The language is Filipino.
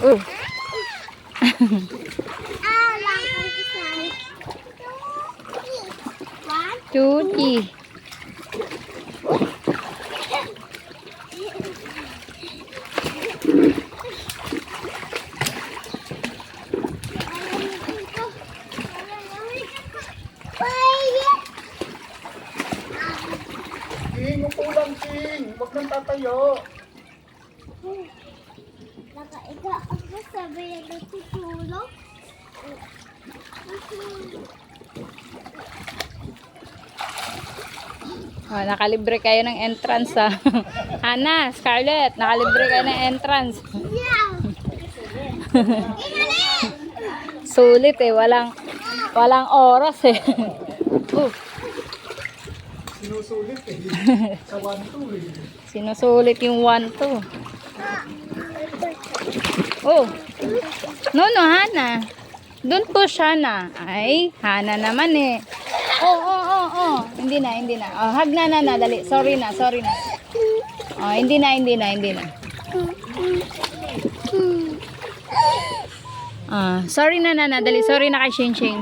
Oh. Upo lang, King. Huwag nang tatayo. Nakaiga ako sabi na natutulog. Oh, nakalibre kayo ng entrance ah. Hana, Scarlett, nakalibre kayo ng entrance. Sulit eh, walang walang oras eh. oh, Sinusulit eh. Sa 1-2 eh. sinusulit yung 1 to. Oh. No, no, Hana. Doon po siya na. Ay, Hana naman eh. Oh, oh, oh, oh. Hindi na, hindi na. Oh, hug na na na, dali. Sorry na, sorry na. Oh, hindi na, hindi na, hindi na. Ah, sorry na na, na, dali. Sorry na kay Shing Shing.